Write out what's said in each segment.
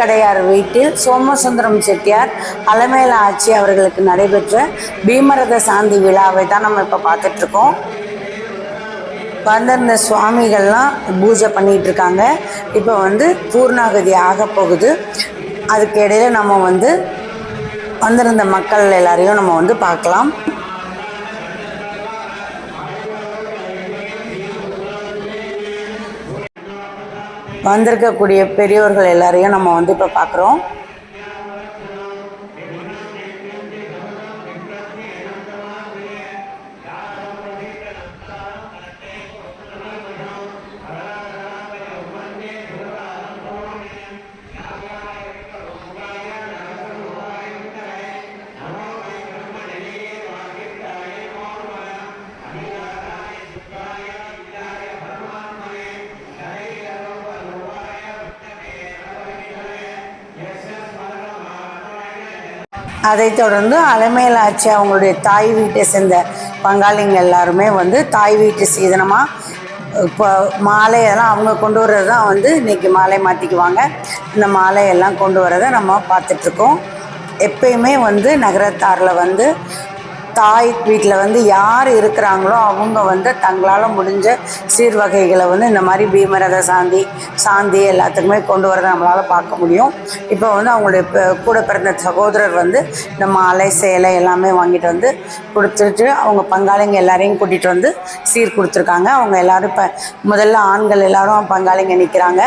கடையார் வீட்டில் சோமசுந்தரம் செட்டியார் அலமேல ஆட்சி அவர்களுக்கு நடைபெற்ற பீமரத சாந்தி விழாவை தான் நம்ம இப்போ பார்த்துட்ருக்கோம். வந்திருந்த சுவாமிகள்லாம் பூஜை பண்ணிட்டு இருக்காங்க இப்போ வந்து பூர்ணாகதி ஆக போகுது. அதுக்கு இடையில நம்ம வந்து வந்திருந்த மக்கள் எல்லாரையும் நம்ம வந்து பார்க்கலாம். வந்திருக்கக்கூடிய பெரியோர்கள் எல்லாரையும் நம்ம வந்து இப்போ பார்க்குறோம் அதைத் தொடர்ந்து அலைமையில் ஆட்சி அவங்களுடைய தாய் வீட்டை சேர்ந்த பங்காளிங்க எல்லாருமே வந்து தாய் வீட்டு சீதனமாக இப்போ மாலையெல்லாம் அவங்க கொண்டு வர்றது தான் வந்து இன்றைக்கி மாலை மாற்றிக்குவாங்க இந்த மாலையெல்லாம் கொண்டு வரதை நம்ம பார்த்துட்ருக்கோம் எப்பயுமே வந்து நகரத்தாரில் வந்து தாய் வீட்டில் வந்து யார் இருக்கிறாங்களோ அவங்க வந்து தங்களால் முடிஞ்ச சீர்வகைகளை வந்து இந்த மாதிரி பீமரத சாந்தி சாந்தி எல்லாத்துக்குமே கொண்டு வரதை நம்மளால் பார்க்க முடியும். இப்போ வந்து அவங்களுடைய கூட பிறந்த சகோதரர் வந்து இந்த மாலை சேலை எல்லாமே வாங்கிட்டு வந்து கொடுத்துட்டு அவங்க பங்காளிங்க எல்லாரையும் கூட்டிகிட்டு வந்து சீர் கொடுத்துருக்காங்க. அவங்க எல்லோரும் இப்போ முதல்ல ஆண்கள் எல்லாரும் பங்காளிங்க நிற்கிறாங்க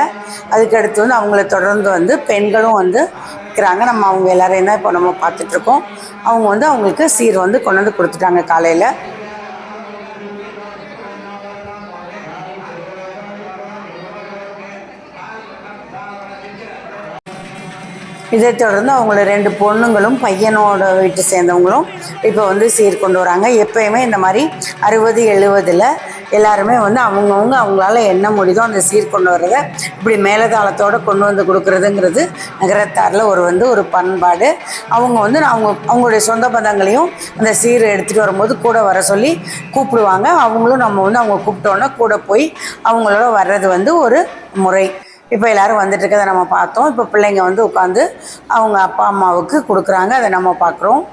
அதுக்கடுத்து வந்து அவங்கள தொடர்ந்து வந்து பெண்களும் வந்து வைக்கிறாங்க. நம்ம அவங்க எல்லாரும் தான் இப்போ நம்ம பார்த்துட்ருக்கோம். அவங்க வந்து அவங்களுக்கு சீர் வந்து கொண்டு வந்து கொடுத்துட்டாங்க காலையில். இதை தொடர்ந்து அவங்கள ரெண்டு பொண்ணுங்களும் பையனோட வீட்டு சேர்ந்தவங்களும் இப்போ வந்து சீர் கொண்டு வராங்க. எப்பயுமே இந்த மாதிரி அறுபது எழுபதில் எல்லாருமே வந்து அவங்கவுங்க அவங்களால என்ன முடியுதோ அந்த சீர் கொண்டு வர்றதை இப்படி மேலதாளத்தோடு கொண்டு வந்து கொடுக்குறதுங்கிறது நகரத்தாரில் ஒரு வந்து ஒரு பண்பாடு. அவங்க வந்து அவங்க அவங்களுடைய சொந்த பந்தங்களையும் அந்த சீர் எடுத்துகிட்டு வரும்போது கூட வர சொல்லி கூப்பிடுவாங்க. அவங்களும் நம்ம வந்து அவங்க கூப்பிட்டோன்னா கூட போய் அவங்களோட வர்றது வந்து ஒரு முறை. இப்போ எல்லாரும் வந்துட்டு இருக்கதை நம்ம பார்த்தோம். இப்போ பிள்ளைங்க வந்து உட்காந்து அவங்க அப்பா அம்மாவுக்கு கொடுக்குறாங்க. அதை நம்ம பார்க்குறோம்.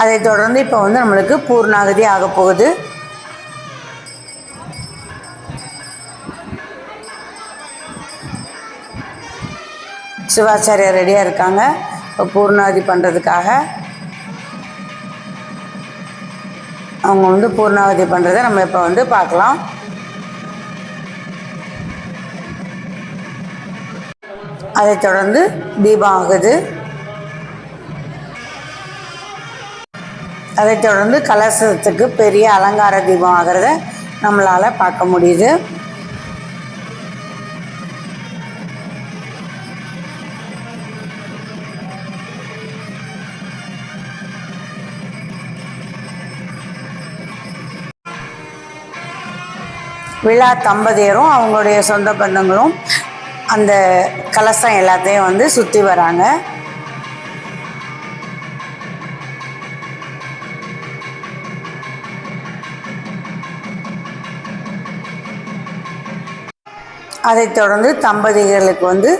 அதைத் தொடர்ந்து இப்போ வந்து நம்மளுக்கு பூர்ணாகதி ஆக போகுது. சிவாச்சாரியார் ரெடியாக இருக்காங்க. இப்போ பூர்ணாதி பண்ணுறதுக்காக அவங்க வந்து பூர்ணாவதி பண்ணுறதை நம்ம இப்போ வந்து பார்க்கலாம். அதைத் தொடர்ந்து தீபம் ஆகுது. அதைத் தொடர்ந்து கலசத்துக்கு பெரிய அலங்கார தீபம் ஆகிறத நம்மளால் பார்க்க முடியுது. விழா தம்பதியரும் அவங்களுடைய சொந்த பந்தங்களும் அந்த கலசம் எல்லாத்தையும் வந்து சுற்றி வராங்க. அதைத் தொடர்ந்து தம்பதிகளுக்கு வந்து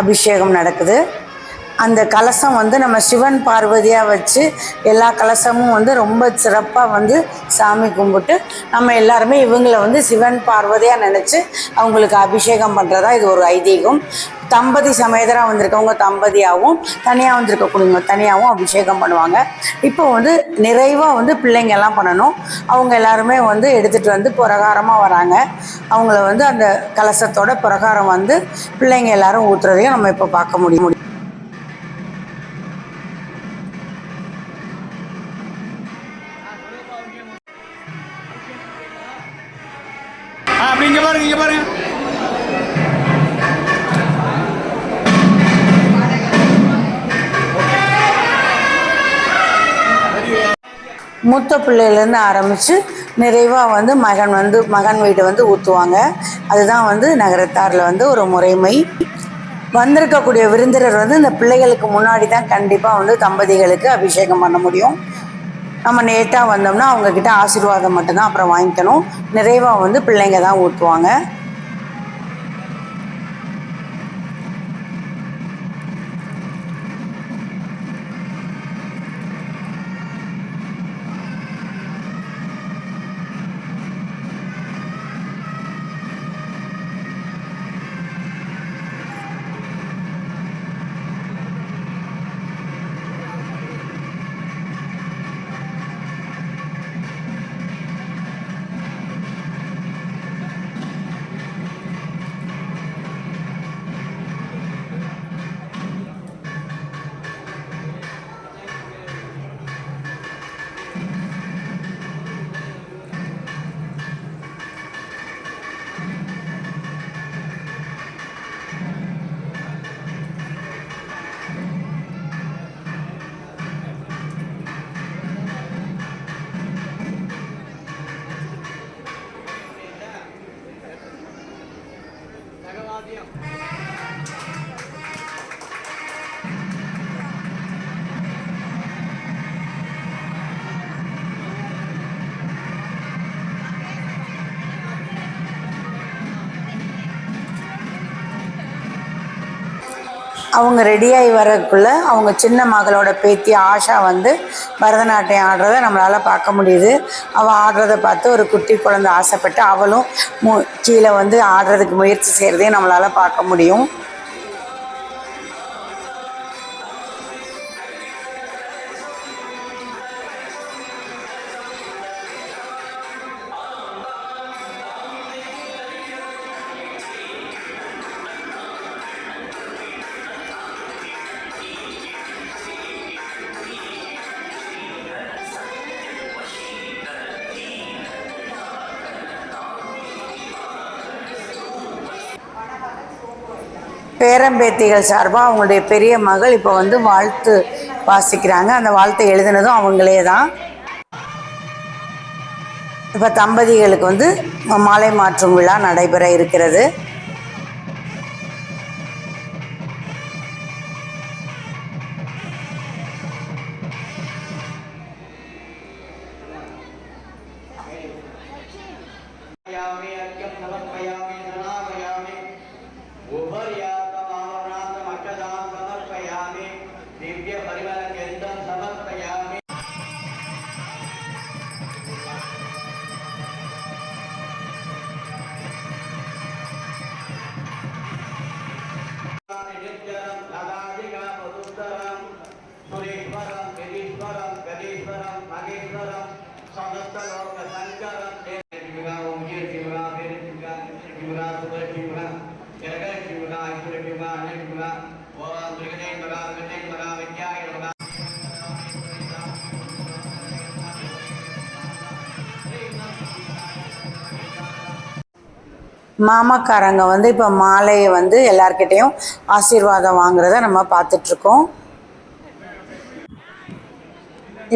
அபிஷேகம் நடக்குது. அந்த கலசம் வந்து நம்ம சிவன் பார்வதியாக வச்சு எல்லா கலசமும் வந்து ரொம்ப சிறப்பாக வந்து சாமி கும்பிட்டு நம்ம எல்லாருமே இவங்கள வந்து சிவன் பார்வதியாக நினச்சி அவங்களுக்கு அபிஷேகம் பண்ணுறதா இது ஒரு ஐதீகம். தம்பதி சமேதராக வந்திருக்கவங்க தம்பதியாகவும் தனியாக வந்திருக்கக்கூடியவங்க தனியாகவும் அபிஷேகம் பண்ணுவாங்க. இப்போ வந்து நிறைவாக வந்து பிள்ளைங்க எல்லாம் பண்ணணும். அவங்க எல்லாருமே வந்து எடுத்துகிட்டு வந்து பிரகாரமாக வராங்க. அவங்கள வந்து அந்த கலசத்தோட பிரகாரம் வந்து பிள்ளைங்க எல்லாரும் ஊற்றுறதையும் நம்ம இப்போ பார்க்க முடியும். மூத்த பிள்ளையிலேருந்து ஆரம்பித்து நிறைவாக வந்து மகன் வந்து மகன் வீடு வந்து ஊற்றுவாங்க அதுதான் வந்து நகரத்தாரில் வந்து ஒரு முறைமை. வந்திருக்கக்கூடிய விருந்தினர் வந்து இந்த பிள்ளைகளுக்கு முன்னாடி தான் கண்டிப்பாக வந்து தம்பதிகளுக்கு அபிஷேகம் பண்ண முடியும். நம்ம நேட்டாக வந்தோம்னா அவங்கக்கிட்ட ஆசீர்வாதம் மட்டும்தான் அப்புறம் வாங்கிக்கணும். நிறைவாக வந்து பிள்ளைங்க தான் ஊற்றுவாங்க dentro. அவங்க ரெடியாகி வரக்குள்ள அவங்க சின்ன மகளோட பேத்தி ஆஷா வந்து பரதநாட்டியம் ஆடுறத நம்மளால் பார்க்க முடியுது. அவள் ஆடுறத பார்த்து ஒரு குட்டி குழந்தை ஆசைப்பட்டு அவளும் மு கீழே வந்து ஆடுறதுக்கு முயற்சி செய்கிறதையும் நம்மளால் பார்க்க முடியும். பேரம்பேத்திகள் சார்பாக அவங்களுடைய பெரிய மகள் இப்போ வந்து வாழ்த்து வாசிக்கிறாங்க. அந்த வாழ்த்தை எழுதினதும் அவங்களே தான் இப்போ தம்பதிகளுக்கு வந்து மாலை மாற்றும் விழா நடைபெற இருக்கிறது. மாமாக்காரங்க வந்து இப்போ மாலையை வந்து எல்லார்கிட்டேயும் ஆசீர்வாதம் வாங்குறத நம்ம பார்த்துட்ருக்கோம்.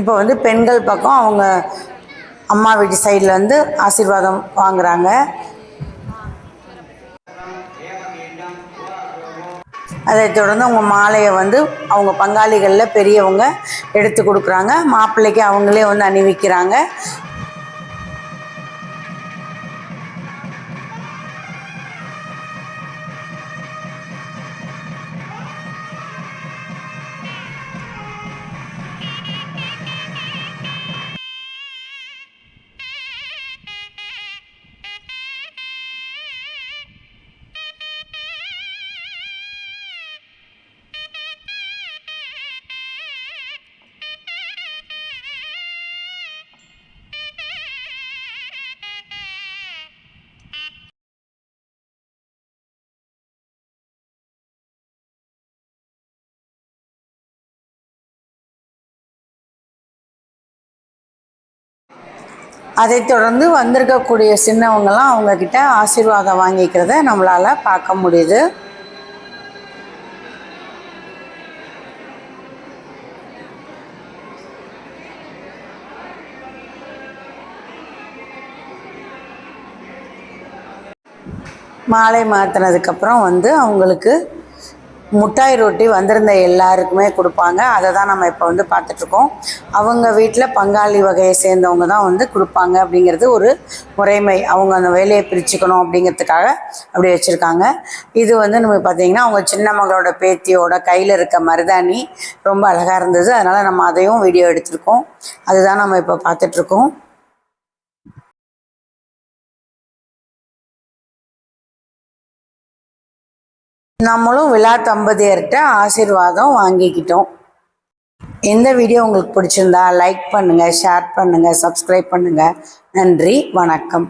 இப்போ வந்து பெண்கள் பக்கம் அவங்க அம்மா வீட்டு சைடில் வந்து ஆசீர்வாதம் வாங்குறாங்க. அதைத் தொடர்ந்து அவங்க மாலையை வந்து அவங்க பங்காளிகளில் பெரியவங்க எடுத்து கொடுக்குறாங்க. மாப்பிள்ளைக்கு அவங்களே வந்து அணிவிக்கிறாங்க. அதை தொடர்ந்து வந்திருக்கக்கூடிய சின்னவங்களாம் அவங்கக்கிட்ட ஆசீர்வாதம் வாங்கிக்கிறத நம்மளால் பார்க்க முடியுது. மாலை மாற்றினதுக்கப்புறம் வந்து அவங்களுக்கு முட்டாய் ரொட்டி வந்திருந்த எல்லாருக்குமே கொடுப்பாங்க. அதை தான் நம்ம இப்போ வந்து பார்த்துட்ருக்கோம். அவங்க வீட்டில் பங்காளி வகையை சேர்ந்தவங்க தான் வந்து கொடுப்பாங்க அப்படிங்கிறது ஒரு முறைமை. அவங்க அந்த வேலையை பிரிச்சுக்கணும் அப்படிங்கிறதுக்காக அப்படி வச்சுருக்காங்க. இது வந்து நம்ம பார்த்தீங்கன்னா அவங்க சின்ன மகளோட பேத்தியோட கையில் இருக்க மருதாணி ரொம்ப அழகாக இருந்தது. அதனால் நம்ம அதையும் வீடியோ எடுத்திருக்கோம். அதுதான் நம்ம இப்போ பார்த்துட்ருக்கோம். நம்மளும் விழா தம்பதியர்கிட்ட ஆசீர்வாதம் வாங்கிக்கிட்டோம். இந்த வீடியோ உங்களுக்கு பிடிச்சிருந்தா லைக் பண்ணுங்கள் ஷேர் பண்ணுங்கள் சப்ஸ்கிரைப் பண்ணுங்கள் நன்றி வணக்கம்.